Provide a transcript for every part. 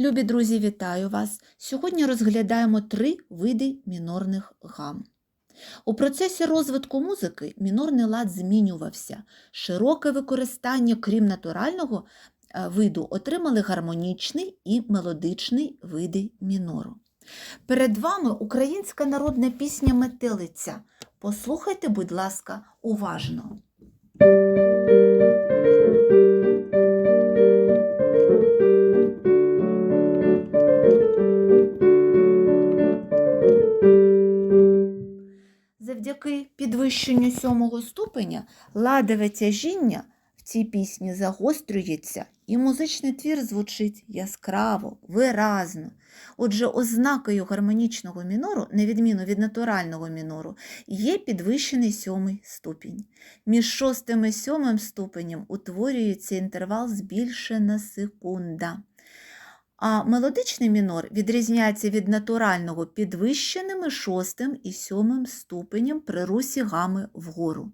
Любі друзі, вітаю вас! Сьогодні розглядаємо три види мінорних гам. У процесі розвитку музики мінорний лад змінювався. Широке використання, крім натурального е, виду, отримали гармонічний і мелодичний види мінору. Перед вами українська народна пісня Метелиця. Послухайте, будь ласка, уважно. Завдяки підвищенню сьомого ступеня ладове тяжіння в цій пісні загострюється, і музичний твір звучить яскраво, виразно. Отже, ознакою гармонічного мінору, на відміну від натурального мінору, є підвищений сьомий ступінь. Між шостим і сьомим ступенем утворюється інтервал збільшена секунда. А мелодичний мінор відрізняється від натурального підвищеними шостим і сьомим ступенем при русі гами вгору.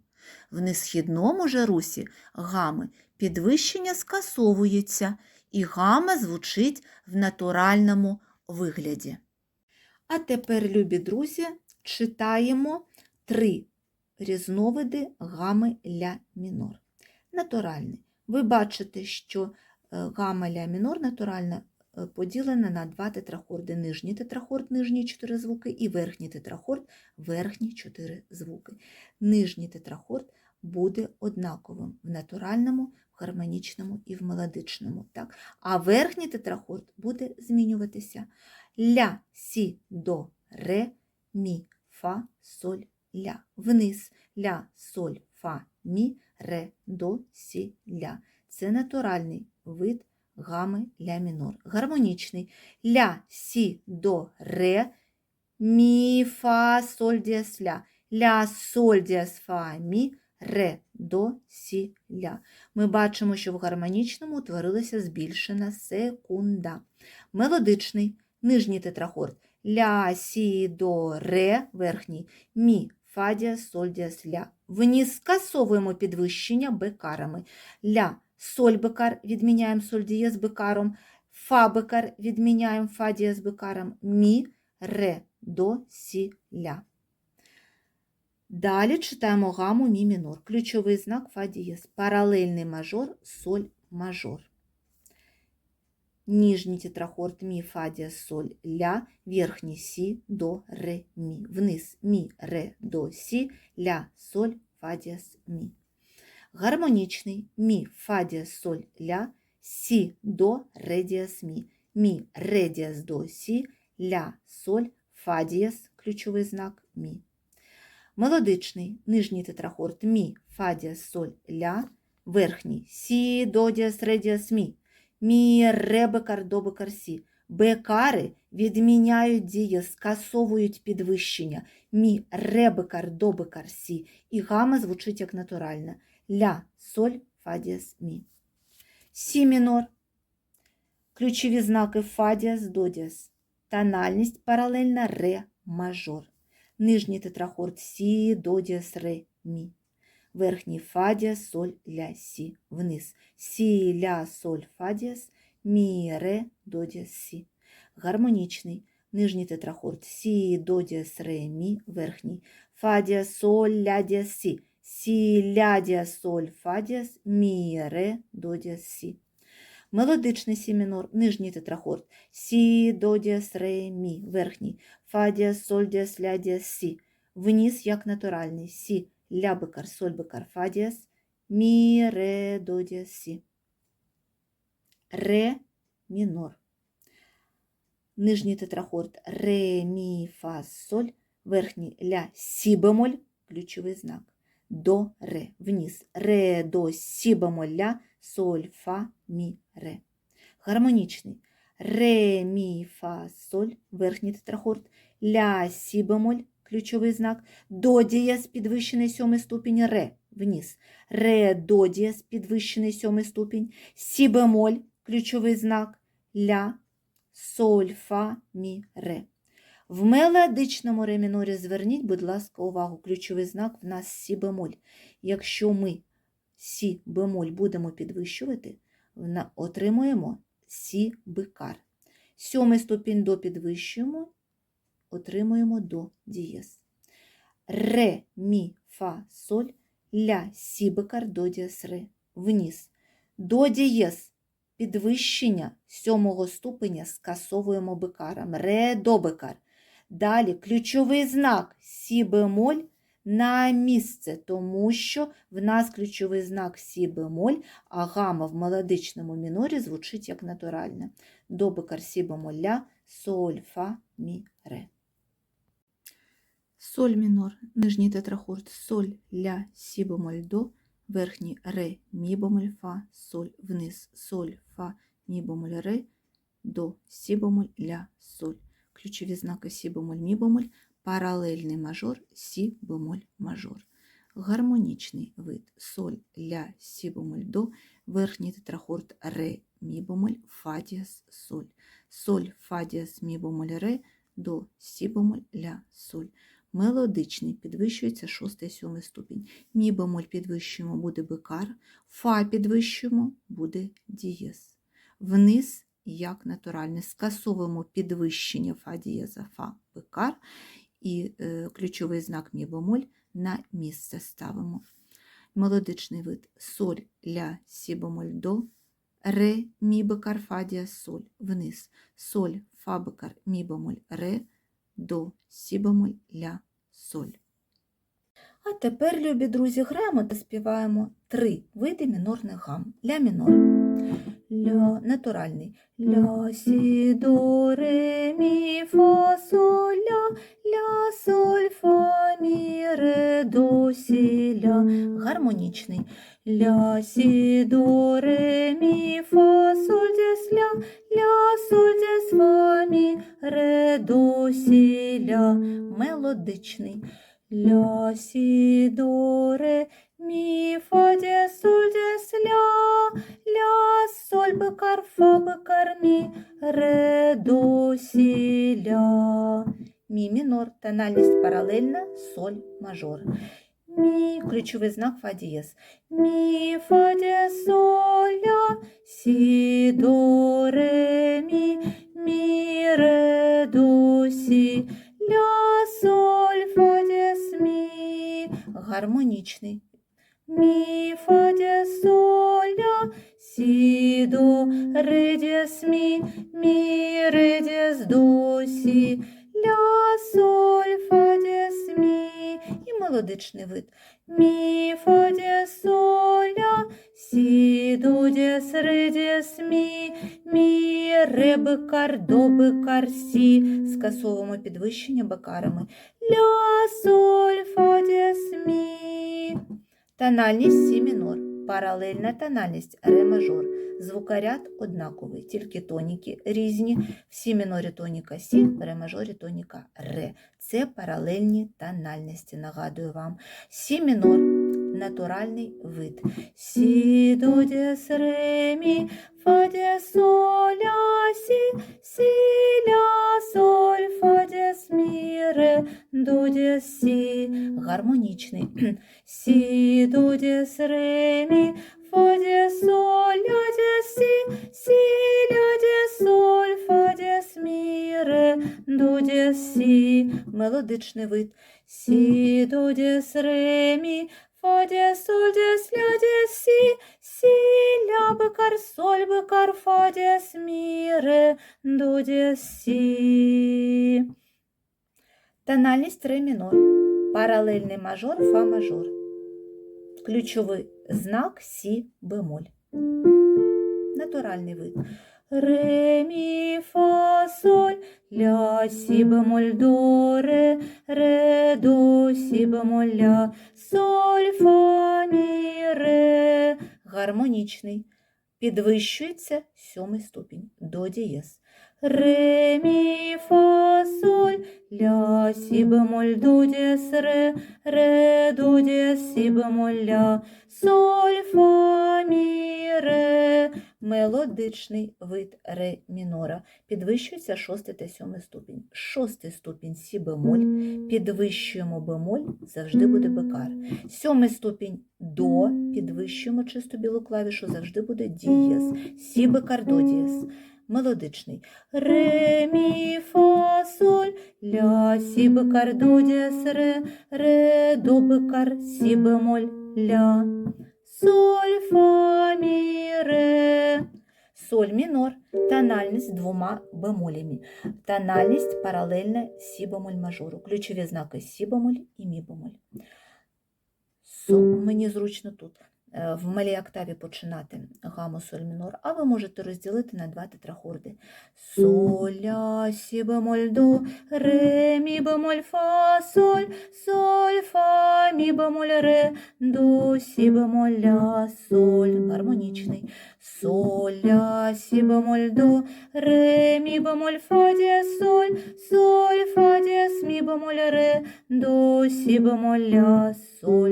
В несхідному же русі гами підвищення скасовується, і гама звучить в натуральному вигляді. А тепер, любі друзі, читаємо три різновиди гами ля мінор. Натуральний. Ви бачите, що гама ля мінор натуральна поділена на два тетрахорди. Нижній тетрахорд, нижні чотири звуки, і верхній тетрахорд, верхні чотири звуки. Нижній тетрахорд буде однаковим в натуральному, в гармонічному і в мелодичному. Так? А верхній тетрахорд буде змінюватися ля, сі, до, ре, мі, фа, соль, ля. Вниз ля, соль, фа, мі, ре, до, сі, ля. Це натуральний вид гами ля мінор. Гармонічний ля, сі, до, ре, мі, фа, соль, діас, ля. Ля, соль, діас, фа, мі, ре, до, сі, ля. Ми бачимо, що в гармонічному утворилася збільшена секунда. Мелодичний нижній тетрахорд ля, сі, до, ре, верхній, мі, фа, діас, соль, діас, ля. Вниз скасовуємо підвищення бекарами. Ля, соль бекар відміняємо соль дієз бекаром, фа бекар відміняємо фа дієз бекаром, мі, ре, до, сі, ля. Далі читаємо гаму мі мінор. Ключовий знак фа дієз. Паралельний мажор, соль мажор. Нижній тетрахорд мі, фа соль, ля, верхній сі, до, ре, мі. Вниз мі, ре, до, сі, ля, соль, фа дієз, мі гармонічний мі, фа діас, соль, ля, сі, до, ре діас, мі, мі, ре діас, до, сі, ля, соль, фа діас, ключовий знак, мі. Мелодичний нижній тетрахорд мі, фа діас, соль, ля, верхній сі, до діас, ре діас, мі, мі, ре, бекар, до, бекар, сі. Бекари відміняють дії, скасовують підвищення. Мі, ре, бекар, до, бекар, сі. І гама звучить як натуральна ля, соль, фа діас, мі. Сі мінор. Ключові знаки фа діас, до діас. Тональність паралельна ре мажор. Нижній тетрахорд сі, до діас, ре, мі. Верхній фа діас, соль, ля, сі. Вниз. Сі, ля, соль, фа діас, мі, ре, до діас, сі. Гармонічний. Нижній тетрахорд сі, до діас, ре, мі. Верхній. Фа діас, соль, ля, діас, сі сі, ля, діас, соль, фа діас, мі, ре, до діас, сі. Мелодичний сі мінор, нижній тетрахорд. Сі, до діас, ре, мі, верхній. Фа діас, соль, діас, ля, діас, сі. Вниз як натуральний. Сі, ля, бекар, соль, бекар, фа діас, мі, ре, до діас, сі. Ре, мінор. Нижній тетрахорд. Ре, мі, фа, соль. Верхній ля, сі бемоль, ключовий знак до, ре, вниз, ре, до, сі бемоль, ля, соль, фа, мі, ре. Гармонічний. Ре, мі, фа, соль, верхній тетрахорд, ля, сі бемоль, ключовий знак, до дієс, підвищений сьомий ступінь, ре, вниз, ре, до дієс, підвищений сьомий ступінь, сі бемоль, ключовий знак, ля, соль, фа, мі, ре. В мелодичному ре мінорі зверніть, будь ласка, увагу, ключовий знак в нас сі бемоль. Якщо ми сі бемоль будемо підвищувати, отримуємо сі бикар. Сьомий ступінь до підвищуємо, отримуємо до дієс. Ре, мі, фа, соль, ля, сі, бекар, до дієс, ре. Вниз. До дієс. Підвищення сьомого ступеня скасовуємо бекаром. Ре, до бекар. Далі ключовий знак сі бемоль на місце, тому що в нас ключовий знак сі бемоль, а гама в мелодичному мінорі звучить як натуральне. До бекар сі бемоль ля, соль, фа, мі, ре. Соль мінор, нижній тетрахорд, соль, ля, сі бемоль до, верхній ре, мі бемоль, фа, соль, вниз, соль, фа, мі бемоль, ре, до, сі бемоль, ля, соль. Ключові знаки сі бемоль, мі бемоль, паралельний мажор, сі бемоль, мажор. Гармонічний вид соль, ля, сі бемоль, до, верхній тетрахорд, ре, мі бемоль, фа дієс, соль. Соль, фа дієс, мі бемоль, ре, до, сі бемоль, ля, соль. Мелодичний підвищується шостий сьомий ступінь. Мі бемоль підвищуємо буде бекар, фа підвищуємо буде дієс. Вниз, як натуральне, скасовуємо підвищення фа дієза фа бекар і е, ключовий знак мі бемоль на місце ставимо. Мелодичний вид соль, ля, сі бемоль до, ре, мі бекар, фа дієс, соль, вниз, соль, фа бекар, мі бемоль, ре, до, сі бемоль, ля, соль. А тепер, любі друзі, граємо та співаємо три види мінорних гам. Ля мінор. Ля натуральний. Ля, сі, до, ре, мі, фа, соль, ля, ля, соль, фа, мі, ре, до, сі, ля. Гармонічний. Ля, сі, до, ре, мі, фа, соль, дес, ля, ля, соль, дес, фа, мі, ре, до, сі, ля. Мелодичний. Ля, сі, до, ре, мі, фа, дес, соль, дес, бекар, фа, бекар, мі, ре, до, сі, ля. Мі мінор, тональність паралельна, соль, мажор. Мі, ключовий знак фа дієс. Мі, фа, дієс, соль, ля, сі, до, ре, мі, мі, ре, до, сі, ля, соль, фа, дієс, мі. Гармонічний. Мі, фа, дієс, соль, ля, сі, до, ре, дієс, мі, мі, ре, дієс, до, ля, соль, фа, дієс, мі. І мелодичний вид. Мі, фа, дієс, соль, ля, сі, до, дієс, ре, дієс, мі, мі, ре, бекар, до, бекар, сі. Скасовуємо підвищення бекарами. Ля, соль, фа, дієс, мі. Тональність сі мінор. Паралельна тональність ре мажор. Звукоряд однаковий, тільки тоніки різні. В сі мінорі тоніка сі, ре мажорі тоніка ре. Це паралельні тональності, нагадую вам. Сі мінор натуральний вид. Сі, до, дієс, ре, мі, фа, дієс, соль, ля, сі, сі, ля, соль, фа, дієс, мі, ре, до, дієс, сі. Гармонічний. Сі, до, дієс, ре, мі, фа, дієс, соль, ля, дієс, сі, сі, ля, дієс, соль, фа, дієс, мі, ре, до, дієс, сі. Мелодичний вид. Сі, до, дієс, ре, мі, фа, дієс, соль, дієс, ля, дієс, сі, сі, ля, бекар, соль, бекар, фа, дієс, мі, ре, до, дієс, сі. Тональність ре мінор. Паралельний мажор, фа мажор. Ключовий знак сі бемоль. Натуральний вид. Ре, мі, фа, соль, ля, сі бемоль, до, ре, ре, до, сі бемоль, ля, соль, фа, мі, ре. Гармонічний. Підвищується сьомий ступінь до дієс. Ре, мі, фа, соль, ля, сі бемоль, до дієс, ре, ре, до дієс, сі бемоль, ля, соль, фа. Мелодичний вид ре мінора. Підвищується шостий та сьомий ступінь. Шостий ступінь сі бемоль. Підвищуємо бемоль, завжди буде бекар. Сьомий ступінь до, підвищуємо чисту білу клавішу, завжди буде дієс. Сі бекар до дієс. мелодичний. Ре, мі, фа, соль, ля, сі, бекар, до, дієс, ре, ре, до, бекар, сі, бемоль, ля. Соль, фа, мі, ре. Соль мінор. Тональність двома бемолями. Тональність паралельна сі бемоль мажору. Ключові знаки сі бемоль і мі бемоль. Со, мені зручно тут в малій октаві починати гаму соль мінор, а ви можете розділити на два тетрахорди. Соль, ля, сі бемоль, до, ре, мі бемоль, фа, соль, соль, фа, мі бемоль, ре, до, сі бемоль, ля, соль, гармонічний. Соль, ля, сі бемоль, до, ре, мі бемоль, фа, дієс, соль, соль, фа, дієс, мі бемоль, ре, до, сі бемоль, ля, соль.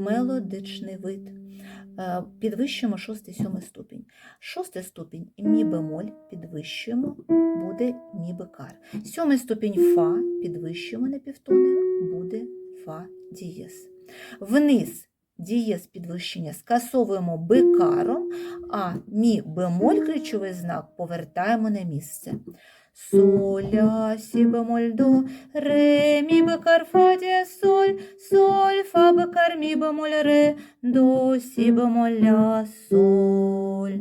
Мелодичний вид. Е, Підвищуємо шостий, сьомий ступінь. Шостий ступінь мі бемоль підвищуємо, буде мі бекар. Сьомий ступінь фа підвищуємо на півтони, буде фа дієс. Вниз дієс підвищення скасовуємо бекаром, а мі бемоль ключовий знак повертаємо на місце. Соль, ля, сі бемоль, до, ре, мі бекар, фа, дієс, соль, соль, фа, бекар, мі бемоль, ре, до, сі бемоль, ля, соль.